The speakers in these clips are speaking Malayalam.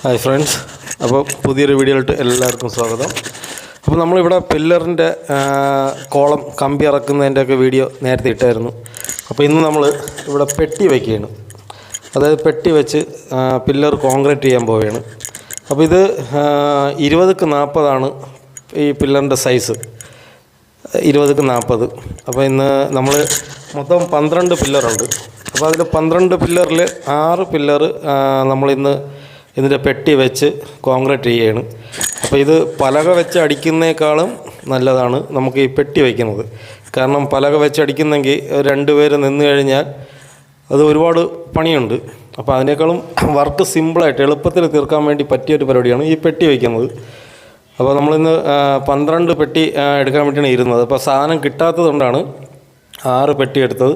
ഹായ് ഫ്രണ്ട്സ് അപ്പോൾ പുതിയൊരു വീഡിയോയിലോട്ട് എല്ലാവർക്കും സ്വാഗതം. അപ്പോൾ നമ്മളിവിടെ പില്ലറിന്റെ കോളം കമ്പി ഇറക്കുന്നതിന്റെയൊക്കെ വീഡിയോ നേരത്തെ ഇട്ടായിരുന്നു. അപ്പോൾ ഇന്ന് നമ്മൾ ഇവിടെ പെട്ടി വയ്ക്കുകയാണ് അതായത് പെട്ടി വെച്ച് പില്ലർ കോൺക്രീറ്റ് ചെയ്യാൻ പോവുകയാണ്. അപ്പോൾ ഇത് ഇരുപതുക്ക് നാൽപ്പതാണ് ഈ പില്ലറിന്റെ സൈസ്. ഇരുപതുക്ക് നാൽപ്പത്. അപ്പോൾ ഇന്ന് നമ്മൾ മൊത്തം പന്ത്രണ്ട് പില്ലറുണ്ട്. അപ്പോൾ അതിൽ പന്ത്രണ്ട് പില്ലറിൽ ആറ് പില്ലർ നമ്മളിന്ന് ഇതിന്റെ പെട്ടി വെച്ച് കോൺക്രീറ്റ് ചെയ്യുകയാണ് അപ്പോൾ ഇത് പലക വെച്ച് അടിക്കുന്നേക്കാളും നല്ലതാണ് നമുക്ക് ഈ പെട്ടി വയ്ക്കുന്നത്. കാരണം പലക വെച്ച് അടിക്കുന്നെങ്കിൽ രണ്ട് പേര് നിന്ന് കഴിഞ്ഞാൽ അത് ഒരുപാട് പണിയുണ്ട്. അപ്പോൾ അതിനേക്കാളും വർക്ക് സിമ്പിളായിട്ട് എളുപ്പത്തിൽ തീർക്കാൻ വേണ്ടി പറ്റിയൊരു പരിപാടിയാണ് ഈ പെട്ടി വയ്ക്കുന്നത്. അപ്പോൾ നമ്മളിന്ന് പന്ത്രണ്ട് പെട്ടി എടുക്കാൻ വേണ്ടിയാണ് ഇരുന്നത്. അപ്പോൾ സാധനം കിട്ടാത്തതുകൊണ്ടാണ് ആറ് പെട്ടി എടുത്തത്.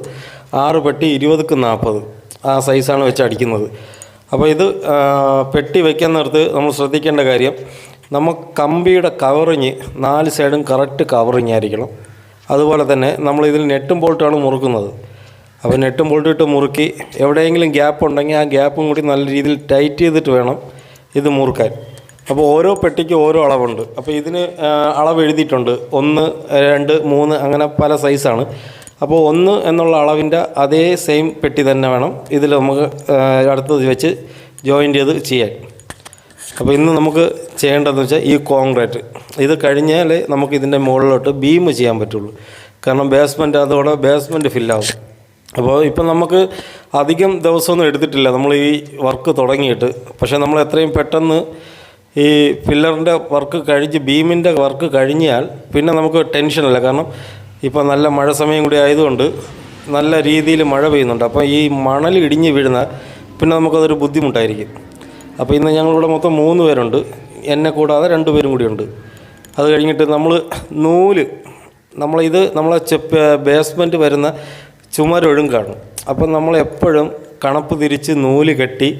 ആറ് പെട്ടി ഇരുപതുക്ക് നാൽപ്പത് ആ സൈസാണ് വെച്ച് അടിക്കുന്നത്. അപ്പോൾ ഇത് പെട്ടി വയ്ക്കാൻ നേരത്ത് നമ്മൾ ശ്രദ്ധിക്കേണ്ട കാര്യം നമ്മൾ കമ്പിയുടെ കവറിങ് നാല് സൈഡും കറക്റ്റ് കവറിങ് ആയിരിക്കണം. അതുപോലെ തന്നെ നമ്മൾ ഇതിൽ നെട്ടും ബോൾട്ടാണ് മുറുക്കുന്നത്. അപ്പോൾ നെട്ടും ബോൾട്ടും ഇട്ട് മുറുക്കി എവിടെയെങ്കിലും ഗ്യാപ്പ് ഉണ്ടെങ്കിൽ ആ ഗ്യാപ്പും കൂടി നല്ല രീതിയിൽ ടൈറ്റ് ചെയ്തിട്ട് വേണം ഇത് മുറുക്കാൻ. അപ്പോൾ ഓരോ പെട്ടിക്കും ഓരോ അളവുണ്ട്. അപ്പോൾ ഇതിന് അളവ് എഴുതിയിട്ടുണ്ട്. ഒന്ന് രണ്ട് മൂന്ന് അങ്ങനെ പല സൈസാണ്. അപ്പോൾ ഒന്ന് എന്നുള്ള അളവിന്റെ അതേ സെയിം പെട്ടി തന്നെ വേണം. ഇതിൽ നമുക്ക് അടുത്തത് വെച്ച് ജോയിന്റ് ചെയ്ത് ചെയ്യാൻ. അപ്പോൾ ഇന്ന് നമുക്ക് ചെയ്യേണ്ടതെന്ന് വെച്ചാൽ ഈ കോൺക്രീറ്റ്. ഇത് കഴിഞ്ഞാൽ നമുക്ക് ഇതിന്റെ മുകളിലോട്ട് ബീം ചെയ്യാൻ പറ്റുള്ളൂ. കാരണം ബേസ്മെന്റ് അതോടെ ബേസ്മെന്റ് ഫില്ലാവും അപ്പോൾ ഇപ്പം നമുക്ക് അധികം ദിവസമൊന്നും എടുത്തിട്ടില്ല. നമ്മൾ ഈ വർക്ക് തുടങ്ങിയിട്ട്. പക്ഷേ നമ്മൾ എത്രയും പെട്ടെന്ന് ഈ ഫില്ലറിന്റെ വർക്ക് കഴിഞ്ഞ് ബീമിന്റെ വർക്ക് കഴിഞ്ഞാൽ പിന്നെ നമുക്ക് ടെൻഷനല്ല കാരണം ഇപ്പോൾ നല്ല മഴ സമയം കൂടി ആയതുകൊണ്ട് നല്ല രീതിയിൽ മഴ പെയ്യുന്നുണ്ട്. അപ്പോൾ ഈ മണൽ ഇടിഞ്ഞ് വീഴുന്ന പിന്നെ നമുക്കതൊരു ബുദ്ധിമുട്ടായിരിക്കും. അപ്പോൾ ഇന്ന് ഞങ്ങളിവിടെ മൊത്തം മൂന്ന് പേരുണ്ട്. എന്നെ കൂടാതെ രണ്ട് പേരും കൂടിയുണ്ട് അത് കഴിഞ്ഞിട്ട് നമ്മൾ നൂൽ നമ്മളിത് നമ്മളെ ചെപ്പ് ബേസ്മെന്റ് വരുന്ന ചുമരൊഴുങ്കാണ് അപ്പം നമ്മൾ എപ്പോഴും കണപ്പ് തിരിച്ച് നൂൽ കെട്ടി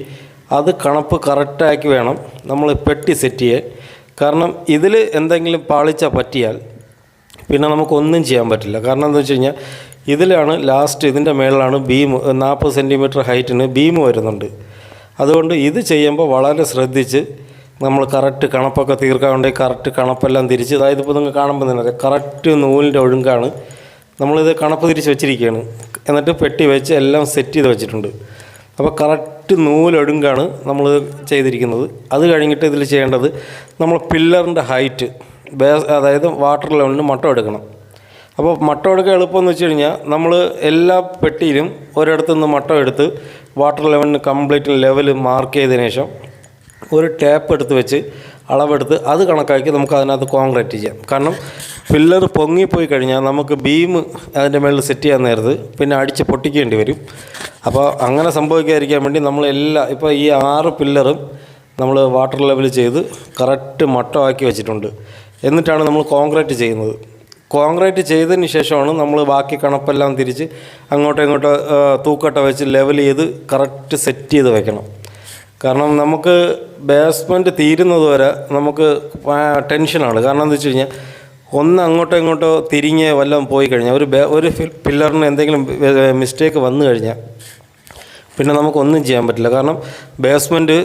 അത് കണപ്പ് കറക്റ്റാക്കി വേണം നമ്മൾ പെട്ടി സെറ്റ് ചെയ്യാൻ. കാരണം ഇതിൽ എന്തെങ്കിലും പാളിച്ച പറ്റിയാൽ പിന്നെ നമുക്കൊന്നും ചെയ്യാൻ പറ്റില്ല. കാരണം എന്താ വെച്ച് കഴിഞ്ഞാൽ ഇതിലാണ് ലാസ്റ്റ് ഇതിന്റെ മേളിലാണ് ബീം നാൽപ്പത് സെന്റിമീറ്റർ ഹൈറ്റിന് ബീം വരുന്നുണ്ട്. അതുകൊണ്ട് ഇത് ചെയ്യുമ്പോൾ വളരെ ശ്രദ്ധിച്ച് നമ്മൾ കറക്റ്റ് കണപ്പൊക്കെ തീർക്കാൻ വേണ്ടി കറക്റ്റ് കണപ്പെല്ലാം തിരിച്ച് അതായത് ഇപ്പോൾ നിങ്ങൾ കാണുമ്പോൾ തന്നെ കറക്റ്റ് നൂലിന്റെ ഒഴുങ്കാണ് നമ്മളിത് കണപ്പ് തിരിച്ച് വെച്ചിരിക്കുകയാണ്. എന്നിട്ട് പെട്ടി വെച്ച് എല്ലാം സെറ്റ് ചെയ്ത് വെച്ചിട്ടുണ്ട്. അപ്പോൾ കറക്റ്റ് നൂലൊഴുങ്കാണ് നമ്മൾ ചെയ്തിരിക്കുന്നത്. അത് കഴിഞ്ഞിട്ട് ഇതിൽ ചെയ്യേണ്ടത് നമ്മൾ പില്ലറിന്റെ ഹൈറ്റ് ബേസ് അതായത് വാട്ടർ ലെവലിന് മട്ടം എടുക്കണം. അപ്പോൾ മട്ടം എടുക്കാൻ എളുപ്പമെന്ന് വെച്ച് കഴിഞ്ഞാൽ നമ്മൾ എല്ലാ പെട്ടിയിലും ഒരിടത്തു നിന്ന് മട്ടം എടുത്ത് വാട്ടർ ലെവലിന് കംപ്ലീറ്റ് ലെവൽ മാർക്ക് ചെയ്തതിന് ശേഷം ഒരു ടാപ്പ് എടുത്ത് വെച്ച് അളവെടുത്ത് അത് കണക്കാക്കി നമുക്ക് അതിനകത്ത് കോൺക്രീറ്റ് ചെയ്യാം. കാരണം പില്ലർ പൊങ്ങിപ്പോയി കഴിഞ്ഞാൽ നമുക്ക് ബീം അതിന്റെ മേളിൽ സെറ്റ് ചെയ്യാൻ നേരത്ത് പിന്നെ അടിച്ച് പൊട്ടിക്കേണ്ടി വരും. അപ്പോൾ അങ്ങനെ സംഭവിക്കാതിരിക്കാൻ വേണ്ടി നമ്മൾ എല്ലാ ഇപ്പോൾ ഈ ആറ് പില്ലറും നമ്മൾ വാട്ടർ ലെവൽ ചെയ്ത് കറക്റ്റ് മട്ടമാക്കി വെച്ചിട്ടുണ്ട്. എന്നിട്ടാണ് നമ്മൾ കോൺക്രീറ്റ് ചെയ്യുന്നത്. കോൺക്രീറ്റ് ചെയ്തതിന് ശേഷമാണ് നമ്മൾ ബാക്കി കണപ്പെല്ലാം തിരിച്ച് അങ്ങോട്ടോ ഇങ്ങോട്ടോ തൂക്കട്ട വെച്ച് ലെവൽ ചെയ്ത് കറക്റ്റ് സെറ്റ് ചെയ്ത് വെക്കണം. കാരണം നമുക്ക് ബേസ്മെന്റ് തീരുന്നത് വരെ നമുക്ക് ടെൻഷനാണ് കാരണം എന്താ വെച്ച് കഴിഞ്ഞാൽ ഒന്ന് അങ്ങോട്ടോ ഇങ്ങോട്ടോ തിരിഞ്ഞ് വല്ലതും പോയി കഴിഞ്ഞാൽ ഒരു ഒരു പില്ലറിന് എന്തെങ്കിലും മിസ്റ്റേക്ക് വന്നു കഴിഞ്ഞാൽ പിന്നെ നമുക്കൊന്നും ചെയ്യാൻ പറ്റില്ല. കാരണം ബേസ്മെന്റ്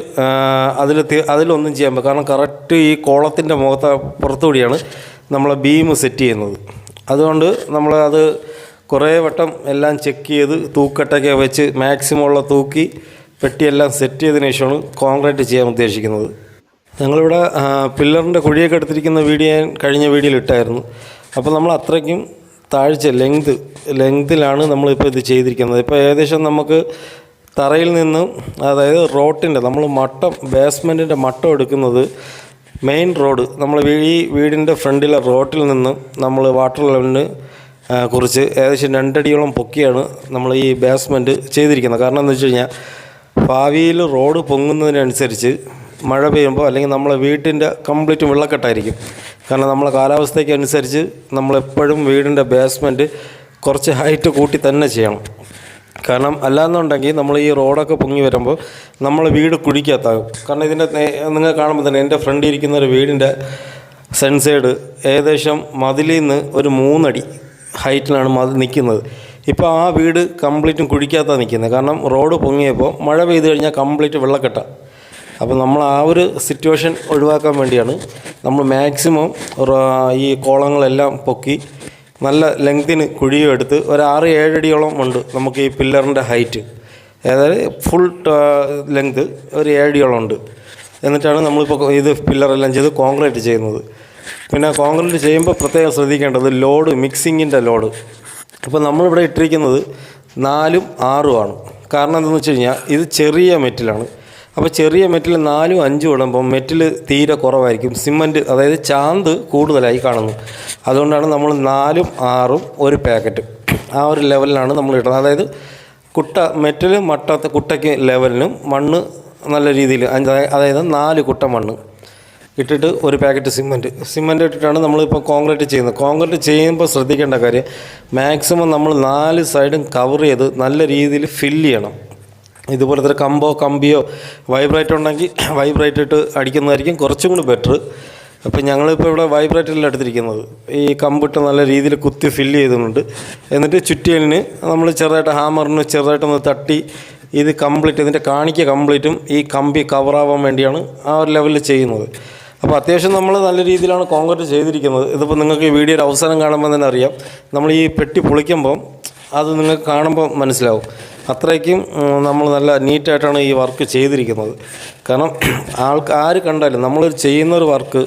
അതിൽ അതിലൊന്നും ചെയ്യാൻ പറ്റില്ല കാരണം കറക്റ്റ് ഈ കോളത്തിന്റെ മുഖത്ത് പുറത്തുകൂടിയാണ് നമ്മൾ ബീം സെറ്റ് ചെയ്യുന്നത്. അതുകൊണ്ട് നമ്മൾ അത് കുറേ വട്ടം എല്ലാം ചെക്ക് ചെയ്ത് തൂക്കട്ടൊക്കെ വെച്ച് മാക്സിമം ഉള്ള തൂക്കി പെട്ടിയെല്ലാം സെറ്റ് ചെയ്തതിന് ശേഷമാണ് കോൺക്രീറ്റ് ചെയ്യാൻ ഉദ്ദേശിക്കുന്നത്. ഞങ്ങളിവിടെ പില്ലറിന്റെ കുഴിയൊക്കെ എടുത്തിരിക്കുന്ന വീഡിയോ ഞാൻ കഴിഞ്ഞ വീഡിയോയിൽ ഇട്ടായിരുന്നു. അപ്പോൾ നമ്മൾ അത്രയ്ക്കും താഴ്ച ലെങ്ത് ലെങ്തിലാണ് നമ്മളിപ്പോൾ ഇത് ചെയ്തിരിക്കുന്നത്. ഇപ്പോൾ ഏകദേശം നമുക്ക് തറയിൽ നിന്നും അതായത് റോട്ടിന്റെ നമ്മൾ മട്ടം ബേസ്മെന്റിന്റെ മട്ടം എടുക്കുന്നത് മെയിൻ റോഡ് നമ്മൾ ഈ വീടിന്റെ ഫ്രണ്ടിലെ റോട്ടിൽ നിന്നും നമ്മൾ വാട്ടർ ലെവലിന് കുറിച്ച് ഏകദേശം രണ്ടടിയോളം പൊക്കിയാണ് നമ്മൾ ഈ ബേസ്മെന്റ് ചെയ്തിരിക്കുന്നത്. കാരണം എന്താ വെച്ച് കഴിഞ്ഞാൽ ഭാവിയിൽ റോഡ് പൊങ്ങുന്നതിനനുസരിച്ച് മഴ പെയ്യുമ്പോൾ അല്ലെങ്കിൽ നമ്മളെ വീട്ടിന്റെ കംപ്ലീറ്റ് വെള്ളക്കെട്ടായിരിക്കും. കാരണം നമ്മളെ കാലാവസ്ഥയ്ക്ക് അനുസരിച്ച് നമ്മളെപ്പോഴും വീടിന്റെ ബേസ്മെന്റ് കുറച്ച് ഹൈറ്റ് കൂട്ടി തന്നെ ചെയ്യണം. കാരണം അല്ലാന്നുണ്ടെങ്കിൽ നമ്മൾ ഈ റോഡൊക്കെ പൊങ്ങി വരുമ്പോൾ നമ്മൾ വീട് കുഴിക്കകത്താകും. കാരണം ഇതിന്റെ നിങ്ങൾ കാണുമ്പോൾ തന്നെ എന്റെ ഫ്രണ്ട് ഇരിക്കുന്ന ഒരു വീടിന്റെ സെൻസൈഡ് ഏകദേശം മതിലിൽ നിന്ന് ഒരു മൂന്നടി ഹൈറ്റിലാണ് മതി നിൽക്കുന്നത്. ഇപ്പോൾ ആ വീട് കംപ്ലീറ്റും കുഴിക്കാത്താണ് നിൽക്കുന്നത്. കാരണം റോഡ് പൊങ്ങിയപ്പോൾ മഴ പെയ്ത് കഴിഞ്ഞാൽ കംപ്ലീറ്റ് വെള്ളക്കെട്ട. അപ്പോൾ നമ്മൾ ആ ഒരു സിറ്റുവേഷൻ ഒഴിവാക്കാൻ വേണ്ടിയാണ് നമ്മൾ മാക്സിമം ഈ കോളങ്ങളെല്ലാം പൊക്കി നല്ല ലെങ്തിന് കുഴിയും എടുത്ത് ഒരു ആറ് ഏഴടിയോളം ഉണ്ട് നമുക്ക് ഈ പില്ലറിന്റെ ഹൈറ്റ് അതായത് ഫുൾ ലെങ്ത് ഒരു ഏഴടിയോളം ഉണ്ട്. എന്നിട്ടാണ് നമ്മളിപ്പോൾ ഇത് പില്ലറെല്ലാം ചെയ്ത് കോൺക്രീറ്റ് ചെയ്യുന്നത്. പിന്നെ കോൺക്രീറ്റ് ചെയ്യുമ്പോൾ പ്രത്യേകം ശ്രദ്ധിക്കേണ്ടത് ലോഡ് മിക്സിങ്ങിന്റെ ലോഡ് അപ്പോൾ നമ്മളിവിടെ ഇട്ടിരിക്കുന്നത് നാലും ആറുമാണ് കാരണം എന്താണെന്ന് വെച്ച് കഴിഞ്ഞാൽ ഇത് ചെറിയ മെറ്റിലാണ് അപ്പോൾ ചെറിയ മെറ്റൽ നാലും അഞ്ചും ഇടുമ്പോൾ മെറ്റിൽ തീരെ കുറവായിരിക്കും. സിമന്റ് അതായത് ചാന്ത് കൂടുതലായി കാണുന്നു. അതുകൊണ്ടാണ് നമ്മൾ നാലും ആറും ഒരു പാക്കറ്റ്. ആ ഒരു ലെവലിലാണ് നമ്മൾ ഇടുന്നത്. അതായത് കുട്ട മെറ്റൽ മട്ട കുട്ടയ്ക്ക് ലെവലിനും മണ്ണ് നല്ല രീതിയിൽ അതായത് നാല് കുട്ട മണ്ണ് ഇട്ടിട്ട് ഒരു പാക്കറ്റ് സിമന്റ് സിമന്റ് ഇട്ടിട്ടാണ് നമ്മളിപ്പോൾ കോൺക്രീറ്റ് ചെയ്യുന്നത്. കോൺക്രീറ്റ് ചെയ്യുമ്പോൾ ശ്രദ്ധിക്കേണ്ട കാര്യം മാക്സിമം നമ്മൾ നാല് സൈഡും കവർ ചെയ്ത് നല്ല രീതിയിൽ ഫില്ല് ചെയ്യണം. ഇതുപോലത്തെ തന്നെ കമ്പോ കമ്പിയോ വൈബ്രേറ്റ് ഉണ്ടെങ്കിൽ വൈബ്രേറ്റ് ഇട്ട് അടിക്കുന്നതായിരിക്കും കുറച്ചും കൂടി ബെറ്റർ അപ്പോൾ ഞങ്ങളിപ്പോൾ ഇവിടെ വൈബ്രേറ്ററിൽ എടുത്തിരിക്കുന്നത്. ഈ കമ്പിട്ട് നല്ല രീതിയിൽ കുത്തി ഫില്ല് ചെയ്തിട്ടുണ്ട്. എന്നിട്ട് ചുറ്റിയലിന് നമ്മൾ ചെറുതായിട്ട് ഹാമറിന് ചെറുതായിട്ടൊന്ന് തട്ടി ഇത് കംപ്ലീറ്റ് ഇതിന്റെ കാണിക്ക കംപ്ലീറ്റും ഈ കമ്പി കവറാവാൻ വേണ്ടിയാണ് ആ ഒരു ലെവലിൽ ചെയ്യുന്നത്. അപ്പോൾ അത്യാവശ്യം നമ്മൾ നല്ല രീതിയിലാണ് കോൺക്രീറ്റ് ചെയ്തിരിക്കുന്നത്. ഇതിപ്പോൾ നിങ്ങൾക്ക് ഈ വീഡിയോയുടെ അവസാനം കാണുമ്പോൾ തന്നെ അറിയാം. നമ്മൾ ഈ പെട്ടി പൊളിക്കുമ്പം അത് നിങ്ങൾക്ക് കാണുമ്പോൾ മനസ്സിലാവും. അത്രയ്ക്കും നമ്മൾ നല്ല നീറ്റായിട്ടാണ് ഈ വർക്ക് ചെയ്തിരിക്കുന്നത്. കാരണം ആൾക്ക് ആര് കണ്ടാലും നമ്മൾ ചെയ്യുന്ന ഒരു വർക്ക്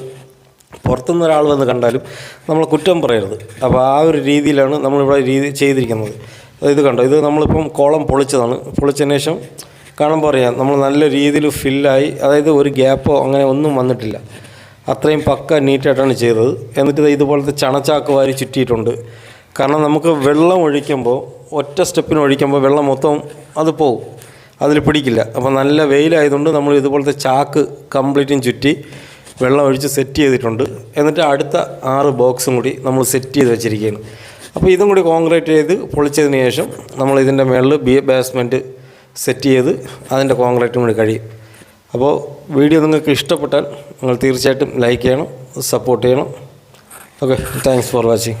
പുറത്തുനിന്ന് ഒരാൾ വന്ന് കണ്ടാലും നമ്മൾ കുറ്റം പറയരുത്. അപ്പോൾ ആ ഒരു രീതിയിലാണ് നമ്മളിവിടെ രീതി ചെയ്തിരിക്കുന്നത്. ഇത് കണ്ടോ? ഇത് നമ്മളിപ്പം കോളം പൊളിച്ചതാണ്. പൊളിച്ചതിന് ശേഷം കാണുമ്പോൾ അറിയാം നമ്മൾ നല്ല രീതിയിൽ ഫില്ലായി അതായത് ഒരു ഗ്യാപ്പോ അങ്ങനെ ഒന്നും വന്നിട്ടില്ല. അത്രയും പക്ക നീറ്റായിട്ടാണ് ചെയ്തത്. എന്നിട്ട് ഇതുപോലത്തെ ചണച്ചാക്ക് വാരി ചുറ്റിയിട്ടുണ്ട്. കാരണം നമുക്ക് വെള്ളം ഒഴിക്കുമ്പോൾ ഒറ്റ സ്റ്റെപ്പിന് ഒഴിക്കുമ്പോൾ വെള്ളം മൊത്തം അത് പോകും അതിൽ പിടിക്കില്ല. അപ്പോൾ നല്ല വെയിലായതുകൊണ്ട് നമ്മൾ ഇതുപോലത്തെ ചാക്ക് കംപ്ലീറ്റും ചുറ്റി വെള്ളം ഒഴിച്ച് സെറ്റ് ചെയ്തിട്ടുണ്ട്. എന്നിട്ട് അടുത്ത ആറ് ബോക്സും കൂടി നമ്മൾ സെറ്റ് ചെയ്ത് വെച്ചിരിക്കുകയാണ്. അപ്പോൾ ഇതും കൂടി കോൺക്രീറ്റ് ചെയ്ത് പൊളിച്ചതിന് ശേഷം നമ്മൾ ഇതിന്റെ മുകളിൽ ബി ബേസ്മെന്റ് സെറ്റ് ചെയ്ത് അതിന്റെ കോൺക്രീറ്റും കൂടി കഴിയും അപ്പോൾ വീഡിയോ നിങ്ങൾക്ക് ഇഷ്ടപ്പെട്ടാൽ നിങ്ങൾ തീർച്ചയായിട്ടും ലൈക്ക് ചെയ്യണം സപ്പോർട്ട് ചെയ്യണം. Okay thanks for watching.